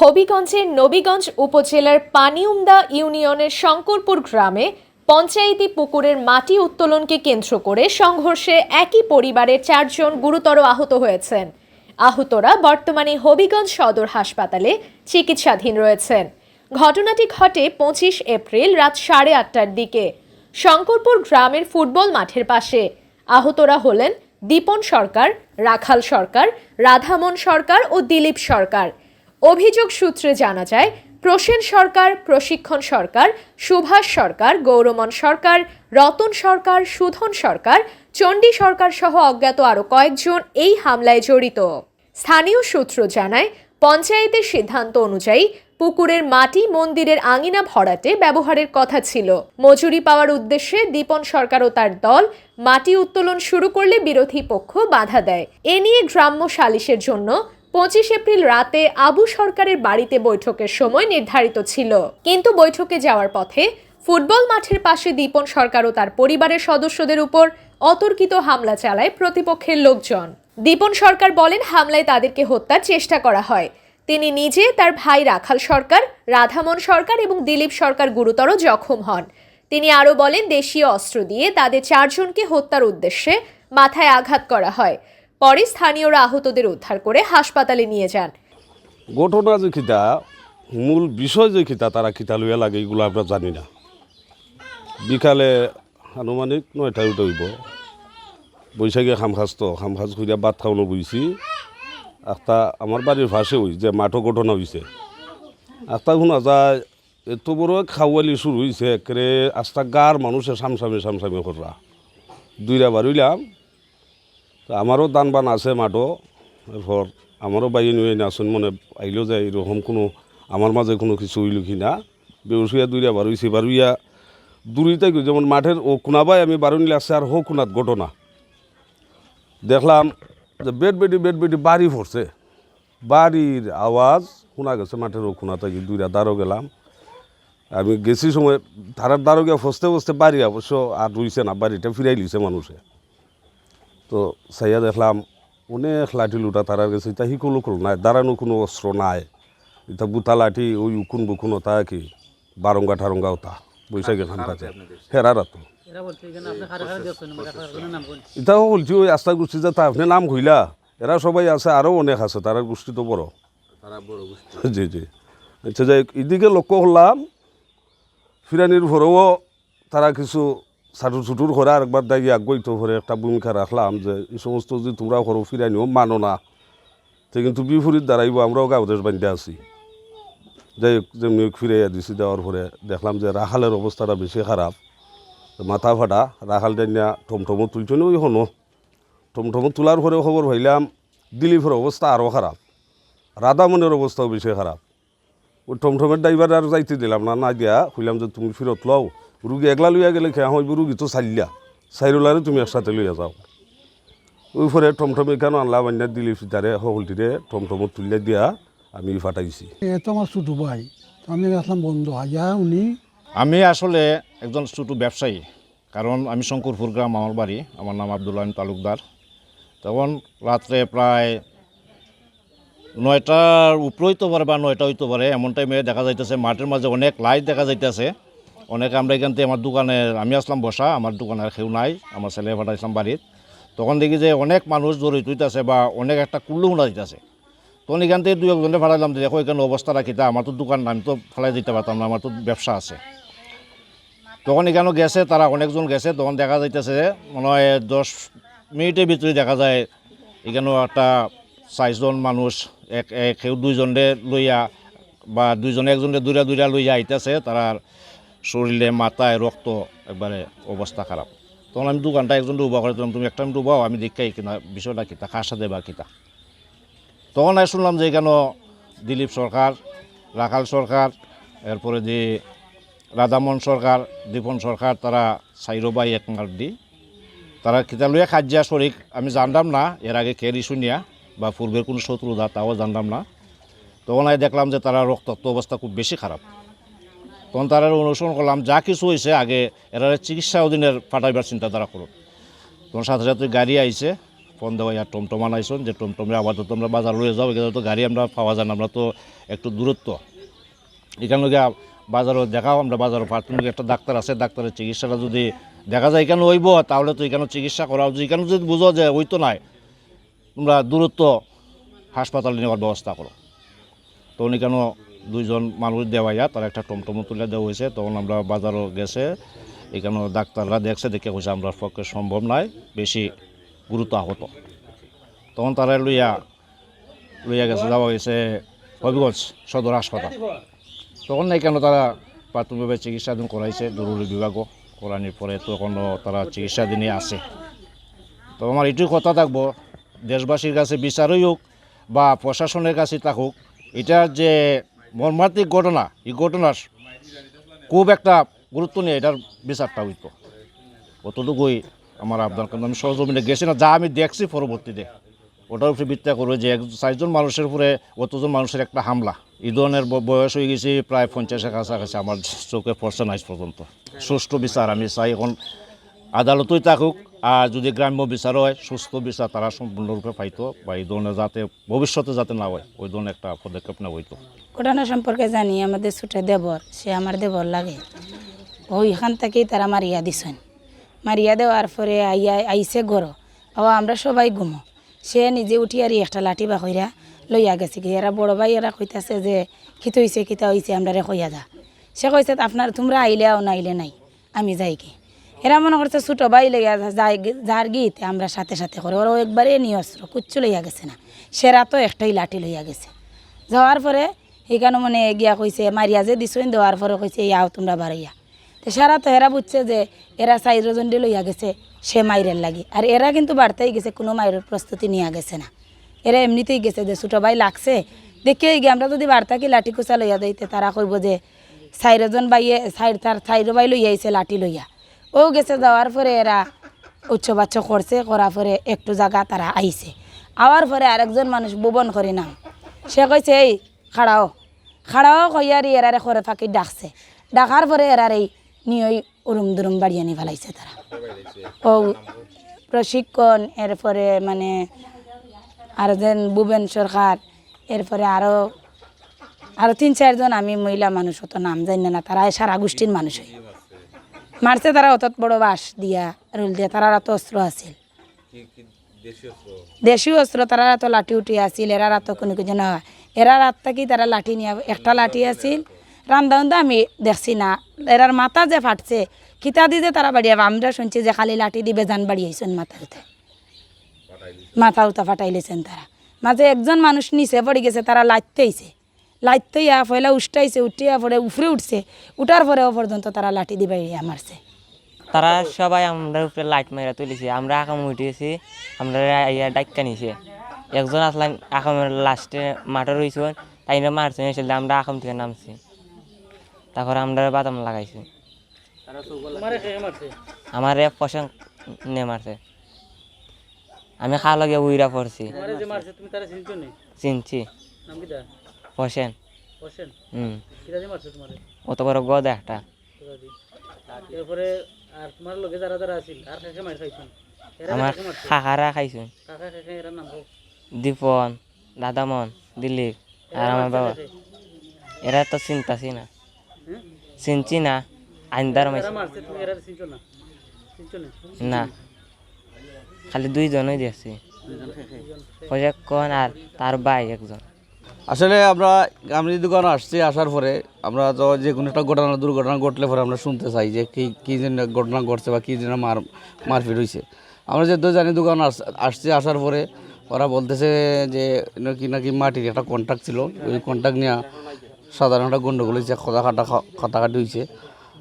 হবিগঞ্জের নবীগঞ্জ উপজেলার পানিউমদা ইউনিয়নের শঙ্করপুর গ্রামে পঞ্চায়েতি পুকুরের মাটি উত্তোলনকে কেন্দ্র করে সংঘর্ষে একই পরিবারের চারজন গুরুতর আহত হয়েছেন। আহতরা বর্তমানে হবিগঞ্জ সদর হাসপাতালে চিকিৎসাধীন রয়েছেন। ঘটনাটি ঘটে পঁচিশ এপ্রিল রাত সাড়ে আটটার দিকে। শঙ্করপুর গ্রামের ফুটবল মাঠের পাশে। আহতরা হলেন দীপন সরকার, রাখাল সরকার রাধামন সরকার ও দিলীপ সরকার। অভিযোগ সূত্রে জানা যায়, প্রসেন সরকার, প্রশিক্ষণ সরকার, সুভাষ সরকার গৌরমন সরকার, রতন সরকার, সুধন সরকার, চণ্ডী সরকার সহ অজ্ঞাত আরও কয়েকজন এই হামলায় জড়িত। স্থানীয় সূত্র জানায়, পঞ্চায়েতের সিদ্ধান্ত অনুযায়ী পুকুরের মাটি মন্দিরের আঙিনা ভরাটে ব্যবহারের কথা ছিল। মজুরি পাওয়ার উদ্দেশ্যে দীপন সরকার ও তার দল মাটি উত্তোলন শুরু করলে বিরোধী পক্ষ বাধা দেয়। এ নিয়ে গ্রাম্য সালিশের জন্য পঁচিশ এপ্রিল রাতে আবু সরকারের বাড়িতে বৈঠকের সময় নির্ধারিত ছিল। কিন্তু বৈঠকে যাওয়ার পথে ফুটবল মাঠের পাশে দীপন সরকার ও তার পরিবারের সদস্যদের উপর অতর্কিত হামলা চালায় প্রতিপক্ষের লোকজন। দীপন সরকার বলেন, হামলায় তাদেরকে হত্যার চেষ্টা করা হয়। তিনি নিজে তার ভাই রাখাল সরকার রাধামন সরকার এবং দিলীপ সরকার গুরুতর জখম হন। তিনি আরও বলেন, দেশীয় অস্ত্র দিয়ে তাদের চারজনকে হত্যার উদ্দেশ্যে মাথায় আঘাত করা হয়। পরে স্থানীয়রা আহতদের উদ্ধার করে হাসপাতালে নিয়ে যান। ঘটনা যে খিতা মূল বিষয় যে খিতা তারা খিতা লইয়া লাগে এগুলো আমরা জানি না। বিকালে আনুমানিক নয়টা উঠে হইব। বৈশাখে খাম খাস তো খাম খাস করিয়া ভাত খাওয়ানো বইছি। একটা আমার বাড়ির ভাষে হই যে মাঠও ঘটনা হয়েছে একটা শোনা যায়, এত বড় খাওয়ালি শুরু হয়েছে একেবারে আস্তা গার মানুষের সামসামে সামসামে করা দুইরা বার বাড়িলাম আমারও দান বান আছে মাঠও এরপর আমারও বাইরে নিয়ে নাচন মনে আইলেও যায় এরকম কোনো আমার মাঝে কোনো কিছু হইল কি না। বেউসিয়া দুইটা বারুইছি বারুইয়া দূরিতে যেমন মাঠের ও কোনাবাই আমি বারো নিলে আসছে আর হো কোনাত ঘটনা। দেখলাম যে বেড বেডি বেড বেডি বাড়ি পড়ছে বাড়ির আওয়াজ শোনা গেছে মাঠের ও কোনা থেকে দুইটা দাঁড়ো গেলাম। আমি গেছি সময় ধারার দাঁড়ো গিয়ে ফসতে ফসতে বাড়ি অবশ্য আর রইছে না বাড়িটা ফিরাই লিছে মানুষে তো সাইয়া দেখলাম অনেক লাঠি লুটা তারার গেছে এটা হিকুলো কোনো নাই দাঁড়ানো কোনো অস্ত্র নাই। এটা বুতা লাঠি ওই উকুন বুকুন ওটা কি বারঙ্গা ঠারঙ্গা ওটা বৈশাখে খান থাকে তো নাম কোন এটাও বলছি ওই আস্থা গোষ্ঠী যে তা আপনি নাম কইলা এরা সবাই আছে আরও অনেক আছে তারা গোষ্ঠী তো বড়। জি জি। আচ্ছা যাই এদিকে লক্ষ্য করলাম ফিরানির ভরেও তারা কিছু ছাটুর ছুটুর করে আরেকবার দাগি আগ্রহিত করে একটা ভূমিকা রাখলাম যে এই সমস্ত যদি তোমরা করো ফিরানিও মানো না। তো কিন্তু বিপরীত দাঁড়াইব, আমরাও গাউদেশ বান্ধে আছি। যাই যেমনি ফিরাইয়া দিছি দেওয়ার পরে দেখলাম যে রাখালের অবস্থাটা বেশি খারাপ। মাথা ফাটা, রাখাল ডাইনিয়া টমটমো তুলছনি ওই হনো টমটমো তোলার পরে খবর ভাইলাম দিলীপের অবস্থা আরও খারাপ। রাধামনের অবস্থাও বেশি খারাপ। ওই টমটমের ড্রাইভার আর যাইতে দিলাম না না দিয়া কইলাম যে তুমি ফিরত লও। রুগী একলা লইয়া গেলে খেয়া হইব রুগী তো চাইলিয়া চাইরলারে তুমি একসাথে লইয়া যাও। ওই পরে টমটমে কেন আনলাম আন্যার দিলীপ তারে সকলটিরে টমটমত তুলিয়া দিয়া আমি ফাটাইছি এ তো আমার ছোটো ভাই আমি আসলাম বন্ধু আইয়া উনি? আমি আসলে একজন ছোটো ব্যবসায়ী কারণ আমি শঙ্করপুর গ্রাম আমার বাড়ি আমার নাম আব্দুল আলিম তালুকদার। তখন রাত্রে প্রায় নয়টার উপরে হইতে পারে বা নয়টা হইতে পারে এমন টাইমে দেখা যাইতেছে মাঠের মাঝে অনেক লাইট দেখা যাইতেছে। অনেক আমরা এখান থেকে আমার দোকানে, আমি আসলাম বসা, আমার দোকানে আর কেউ নাই, আমার ছেলে ফাটাইছিলাম বাড়ির। তখন দেখি যে অনেক মানুষ জড়িত হইতেছে বা অনেক একটা কুল্লু শোনা দিতেছে। তখন এখান থেকে দুই একজনে ফাটাইলাম যে দেখো এখানে অবস্থা রাখি, তা আমার তো দোকান আমি তো ফেলাই দিতে পারতাম না, আমার তো ব্যবসা আছে। তখন এখানে গেছে, তারা অনেকজন গেছে, তখন দেখা যাইতেছে মনে হয় দশ মিনিটের ভিতরে দেখা যায় এখানেও একটা চারজন মানুষ, এক এক, কেউ দুইজনে লইয়া বা দুইজনে একজনে দুইরা দুইরা লইয়া আইতেছে, তারা শরীরে, মাথায়, রক্ত একবারে অবস্থা খারাপ। তখন আমি দু দোকানটা একজন ডুবা করে দিলাম, তুমি একটা আমি ডুবাও আমি দেখাই কিনা, বিষয়টা কিতা কার সাথে বা কিতা তখন আমি শুনলাম যে এখানে দিলীপ সরকার, রাখাল সরকার, এরপরে যে রাধামন সরকার, দীপন সরকার, তারা সাইরবাই এক দি, তারা কিতা লইয়া খাজ্যা শরিক, আমি জানতাম না, এর আগে কেরি শুনিয়া, বা পূর্বের কোনো শত্রুতা, তাও জানতাম না। তখন আমি দেখলাম যে তারা রক্তাক্ত অবস্থা খুব বেশি খারাপ। তখন তারা অনুসরণ করলাম যা কিছু হয়েছে আগে এরা চিকিৎসা অধীনের পাঠাইবার চিন্তা তারা করুন তখন সাথে সাথে গাড়ি আইছে ফোন দেওয়া আর টমটম আনাইছেন, যে টমটমে আপাতত তোমরা বাজার লয়ে যাও, এখানে তো গাড়ি আমরা পাওয়া যায় না, আমরা তো একটু দূরত্ব। এখানে বাজারও দেখাও, আমরা বাজারও প্রাথমিক একটা ডাক্তার আছে, ডাক্তারের চিকিৎসাটা যদি দেখা যায় এখানে হইব, তাহলে তো এখানে চিকিৎসা করা যদি এখানে যদি বুঝো যে ওই তো নাই, তোমরা দূরত্ব হাসপাতালে নেওয়ার ব্যবস্থা করো। তখন এখানে দুইজন মানুষ দেওয়াইয়া তার একটা টমটম তুলে দেওয়া হয়েছে। তখন আমরা বাজারও গেছে এখানে ডাক্তাররা দেখছে, দেখে কইছে, আমরা পক্ষে সম্ভব নয় বেশি গুরুত্ব আহত। তখন তারা লইয়া লইয়া গেছে, যাওয়া হয়েছে হবিগঞ্জ সদর হাসপাতাল। তখন এখানে তারা প্রাথমিকভাবে চিকিৎসাধীন করাইছে, জরুরি বিভাগও করানোর পরে তখনও তারা চিকিৎসাধীনে আছে। তো আমার এটুকু কথা থাকব, দেশবাসীর কাছে বিচারই হোক বা প্রশাসনের কাছে থাকুক এটার যে মর্মান্তিক ঘটনা, এই ঘটনার খুব একটা গুরুত্ব নিয়ে এটার বিচারটা হইতো। অতটুকুই আমার আবদার, কারণ আমি সরজমিনে গেছি না, যা আমি দেখছি পরবর্তীতে। ওটার উপরে ভিত্তি করে যে এক, চারজন মানুষের উপরে অতজন মানুষের একটা হামলা। এই ধরনের বয়স হয়ে গেছে, প্রায় পঞ্চাশের কাছাকাছি, আমার চোখে পড়ছে না পর্যন্ত। সুষ্ঠু বিচার আমি চাই, এখন আদালতই থাকুক, আর যদি গ্রাম্য বিচার হয় সুস্থ বিচার তারা সম্পূর্ণরূপে পাইতো বা এই ধরনের যাতে ভবিষ্যতে যাতে না হয়, ওই ধরনের একটা পদক্ষেপ নেওয়া হইতো। ঘটনা সম্পর্কে জানি, আমাদের ছোটো দেবর, সে আমার দেবর লাগে। ওইখান থেকেই তারা মারিয়া দিছেন। মারিয়া দেওয়ার পরে আইয়া আইসে গড় ও আমরা সবাই ঘুমো। সে নিজে উঠি আর একটা লাঠি বা কইরা লইয়া গেছে কি এরা বড় ভাই, এরা কইতাছে যে, খিত হইছে কিতা হইছে আমরা রে কইয়া যা। সে কইছে, আপনার তোমরা আইলে আও না আইলে নাই, আমি যাই কি এরা মনে করছে ছোটো ভাই লেগে যাই যার গীত আমরা সাথে সাথে করে। ওরা একবারে নিয়ে অস্ত্র কুচ্ছু লইয়া গেছে না। সেরা তো একটাই লাঠি লইয়া গেছে। যাওয়ার পরে সেইখানে মানে গিয়া কইছে, মারিয়া যে দিছইন দেওয়ার পরে কইছে ইয়াও তোমরা বাড়াইয়া। তো সারা তো এরা বুঝছে যে এরা চাইরজন দিয়ে লইয়া গেছে, সে মাইরের লাগি। আর এরা কিন্তু বাড়তেই গেছে, কোনো মায়ের প্রস্তুতি নিয়ে গেছে না। এরা এমনিতেই গেছে যে ছোটো ভাই লাগছে। দেখে গিয়ে আমরা যদি বার্তাকে লাঠি কুচা লইয়া দিতে তারা কইব যে চাইরজন বাইয়ে চাইর তার চাইর বাই লইয়া আইছে লাঠি লইয়া। ও গেছে যাওয়ার পরে এরা উচ্চ বাচ্চ করছে, করার পরে একটু জায়গা তারা আইছে। আওয়ার পরে আরেকজন মানুষ বুবন করি নাম। সে কইছে, এই, খাড়াও। খাড়াও কইয়ারি এরারে করে ফাঁকি ডাকছে। ডাকার পরে এরার এই নিয়ে উরুম দুরুম বাড়িয়ে নি ফেলাইছে তারা। ও প্রশিক্ষণ, এরপরে মানে আর যেন ভুবেন সরকার, এরপরে আরও আরও তিন চারজন আমি মহিলা মানুষ অত নাম জানি না, তারা সারা গোষ্ঠীর মানুষ হয় মারছে তারা অত বড় বাস দিয়া রুল দিয়া তারা তো অস্ত্র আছিল। দেশীয় অস্ত্র? তারা তো লাঠি উঠি আছিল এরা তো কোনো কিছু না এরা রাত থাকি তারা লাঠি নিয়ে একটা লাঠি আছিল। রান্দা উন্দা আমি দেখছি না। এরার মাথা যে ফাটছে খিতা দি যে তারা বাড়িয়ে আমরা শুনছি যে খালি লাঠি দিবে যান বাড়িয়েছেন মাথা উঠে মাথা উঠা ফাটাইলেছেন তারা। মাঝে একজন মানুষ নিচে পড়ে গেছে তারা লাইতেইছে লাইতেইয়া পয়লা উষ্টাইছে উঠিয়া পরে উফরে উঠছে। উঠার পরেও পর্যন্ত তারা লাঠি দিবে মারছে। তারা সবাই আমরা উপরে লাইট মাইরা তুলিছে। আমরা আকাম উঠেছি আমরা ইয়া ডাক্কা নিছে। একজন আসলাম আকামের লাস্টে মাঠে রয়েছেন তাই না মারছে এসে আমরা আকাম থেকে নামছি। তারপর আমরা বাদাম লাগাইছি। মারে খেয়ে আমার এক পছন্দ নে মারছে। আমি খা লগে উইরা পড়ছি। চিনছি যে মারছে তুমি তারা চিনছো হোসেন। হুম। মারছে তোমারে? অত বড় গদ একটা। এরপরে আর তোমার লগে যারা যারা আছিল আর কাকে মার খাইছেন? আমার কাকে মারছে? খাখারা খাইছেন। কাকা কাকে এরা নাম দীপন দাদামন দিলীপ আর আমার বাবা। এরা তো চিন্তাছি না হ্যাঁ চিনছি না আইনদার মাইছে। না? খালি দুইজনই দেখছি প্রজেক্টন আর তার ভাই একজন। আসলে আমরা গামরি দোকানে আসছি, আসার পরে আমরা তো যে কোনো একটা ঘটনা, দুর্ঘটনা ঘটলে পরে আমরা শুনতে চাই যে কী কী জন্য ঘটনা ঘটছে বা কী জন্য মার, মারপিট হয়েছে আমরা যে জানি দোকান আস- আসছি, আসার পরে ওরা বলতেছে যে নাকি নাকি মাটির একটা কন্ট্যাক্ট ছিল। ওই কন্ট্যাক্ট নিয়ে সাধারণ একটা গন্ডগোল হয়েছে খতা খাটা খাটাখাটি হয়েছে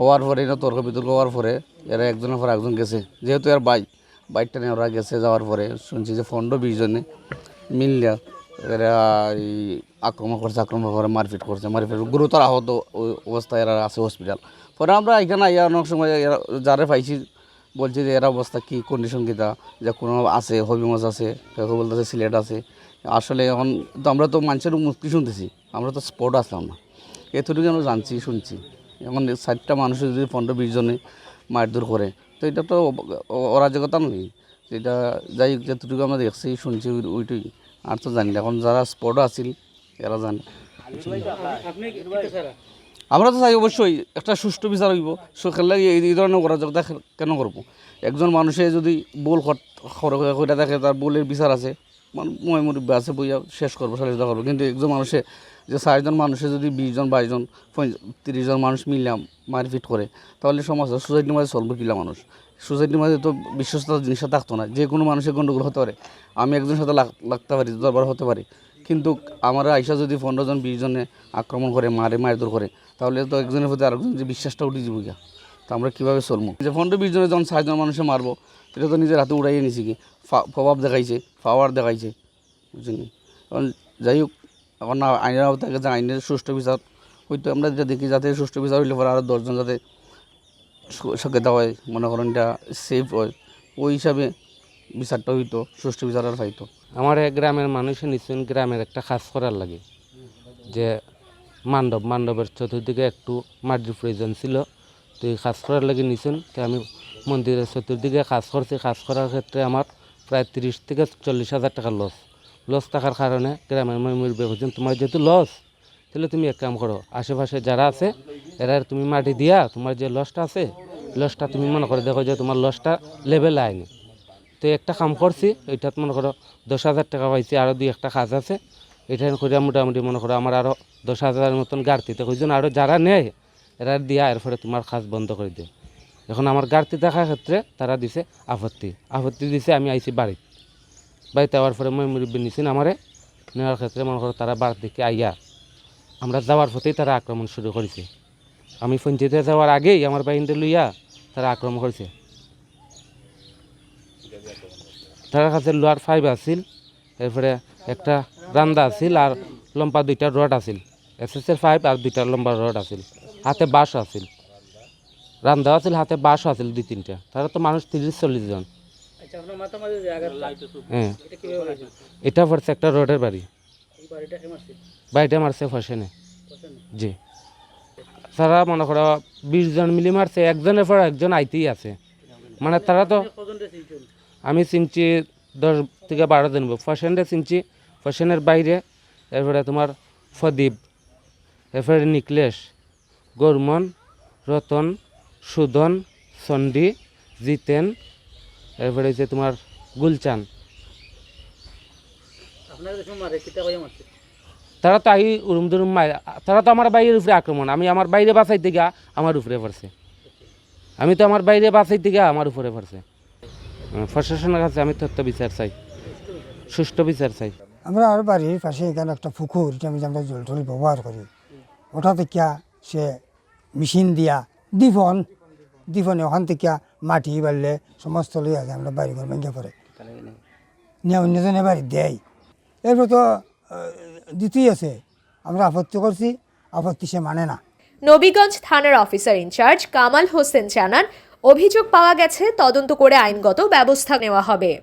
হওয়ার পরে এটা তর্ক বিতর্ক হওয়ার পরে এরা একজনের পর একজন গেছে। যেহেতু এর বাইক বাইকটা নিয়ে ওরা গেছে যাওয়ার পরে, শুনছি যে পনেরো বিশ জনে মিললে এরা এই আক্রমণ করছে, আক্রমণ করে মারপিট করছে, মারপিট গুরুতর আহত অবস্থায় এরা আছে হসপিটাল পরে আমরা এখানে আইয়া অনেক সময় যারা পাইছি, বলছি যে এরা অবস্থা কী কন্ডিশন কীটা যে কোনো আছে হবিগঞ্জ আছে, কেউ বলতেছে সিলেট আছে। আসলে এখন তো আমরা তো মানুষের মুক্তি শুনতেছি, আমরা তো স্পট আসলাম না। এতটুকু আমরা জানছি, শুনছি। এখন ষাটটা মানুষের যদি পনেরো বিশ জনে মারধর করে, তো এটা তো অরাজকতা নয়। এটা যাই যতটুকু আমরা দেখছি, শুনছি, ওই- ওইটাই আর তো জানি এখন যারা স্পট আছিল, এরা জানে। আমরা তো চাই অবশ্যই একটা সুষ্ঠু বিচার হইব। লাগে এই ধরনের দেখ কেন করব? একজন মানুষে যদি বোল করে দেখে তার বোলের বিচার আছে মই মুরব্বী আছে বইয়া শেষ করব সচেতন করব। কিন্তু একজন মানুষে যে চারজন মানুষে যদি বিশজন বাইশজন তিরিশ জন মানুষ মিললাম মারপিট করে, তাহলে সমাজ সোসাইটির মাঝে চলবে কিলা মানুষ? সোসাইটির মাঝে তো বিশ্বস্ততা জিনিসটা থাকতো না। যে কোনো মানুষের গণ্ডগোল হতে পারে। আমি একজনের সাথে লাগ- লাগতে পারি, দরবার হতে পারি। কিন্তু আমার আইসা যদি পনেরো জন, বিশ জনে আক্রমণ করে, মারে মারধর করে, তাহলে তো একজনের প্রতি আরেকজনের যে বিশ্বাসটা উঠে যাব গিয়া। তো আমরা কীভাবে চলবো যে পনেরো, বিশ জনে যখন ষাটজন মানুষে মারবো, এটা তো নিজের হাতে উড়াইয়ে নিছি কি প্রভাব দেখাইছে পাওয়ার দেখাইছে বুঝলি এখন যাই হোক, এখন আইনের আওতায় যে আইনের সুষ্ঠু বিচার। হয়তো আমরা যেটা দেখি, যাতে সুষ্ঠু বিচার হইলে পরে আরও দশজন যাতে সকেতা হয় মনে করেন এটা সেফ হয়। ওই হিসাবে বিচারটা হইতো, সুষ্ঠু বিচার পাইতো আমার এক গ্রামের মানুষের নিশ্চয় গ্রামের একটা কাজ করার লাগে। যে মান্ডব মান্ডবের চতুর্দিকে একটু মাটির প্রয়োজন ছিল, তো এই কাজ করার লাগে নিছেন তো আমি মন্দিরের চতুর্দিকে কাজ করছি। কাজ করার ক্ষেত্রে আমার প্রায় তিরিশ থেকে চল্লিশ হাজার টাকা লস লস থাকার কারণে গ্রামের বলছেন তোমার যেহেতু লস তাহলে তুমি এক কাম করো, আশেপাশে যারা আছে এরা তুমি মাটি দিয়া তোমার যে লসটা আছে, লসটা তুমি মনে করে দেখো যে তোমার লসটা লেভেল আয়নি তো একটা কাম করছি, এটাত মনে করো দশ হাজার টাকা পাইছি আরও দুই একটা কাজ আছে। এটা করে মোটামুটি মনে করো আমার আরও দশ হাজারের মতন গাড়তিতে কইজন আরও যারা নেয়, এরা দিয়া এরপরে তোমার কাজ বন্ধ করে দেয় এখন আমার গাড়তি থাকার ক্ষেত্রে তারা দিছে আপত্তি। আপত্তি দিছে আমি আইছি বাড়িতে। বাড়িতে আওয়ার পরে মই মুরব্বী নিছেন আমারে। নেওয়ার ক্ষেত্রে মনে করো তারা বাড়ি থেকে আইয়া, আমরা যাওয়ার পথেই তারা আক্রমণ শুরু করেছে। আমি পঞ্চায়েতে যাওয়ার আগেই আমার বাহিনীতে লইয়া তারা আক্রমণ করেছে। তার কাছে লোহার ফাইভ আছিল এরপরে একটা রান্দা আছিল আর লম্বা দুইটা রড আছিল। এস এস এর ফাইভ আর দুইটা লম্বা রড আছিল। হাতে বাঁশ আছিল। রান্দা আছিল হাতে বাঁশও আছিল দুই তিনটা। তারা তো মানুষ তিরিশ চল্লিশ জন। আচ্ছা হ্যাঁ। এটা পড়ছে একটা রোডের বাড়ি। এই বাড়িটা মারছে ফসেনে জি। তারা মনে করো বিশ জন মিলি মারছে, একজনের পর একজন আইতেই আছে। মানে তারা তো আমি চিনছি দশ থেকে বারো দিন ফ্যাশনটা চিনছি ফ্যাশনের বাইরে, এরপরে তোমার ফদীপ, এরপরে নিকলেশ, গরমন, রতন, সুদন চণ্ডী জিতেন, এরপরে হচ্ছে তোমার গুলচান। আপনার তারা তো আই উরুম দুরুম মার তারা তো আমার বাইরের উপরে আক্রমণ। আমি আমার বাইরে বাঁচাইতে গিয়া আমার উপরে পড়ছে। আমি তো আমার বাইরে বাঁচাইতে গিয়া আমার উপরে পড়ছে। প্রশাসনের কাছে আমি তথ্য বিচার চাই। সুষ্ঠু বিচার চাই। আমরা আর বাড়ির পাশে এখানে একটা পুকুর আমি আমরা জল টল ব্যবহার করি। ওটা থেকে সে মেশিন দিয়া দিফন, দিফনে ওখান থেকে মাটি বাড়লে সমস্ত লই আছে আমরা বাড়ি ঘর ভেঙে পড়ে। নিয়ে অন্যজনে বাড়ি দেয়। এরপর তো দিতেই আছে আমরা আপত্তি করছি, আপত্তি সে মানে না। নবীগঞ্জ থানার অফিসার ইনচার্জ কামাল হোসেন জানান, অভিযোগ পাওয়া গেছে, তদন্ত করে আইনগত ব্যবস্থা নেওয়া হবে।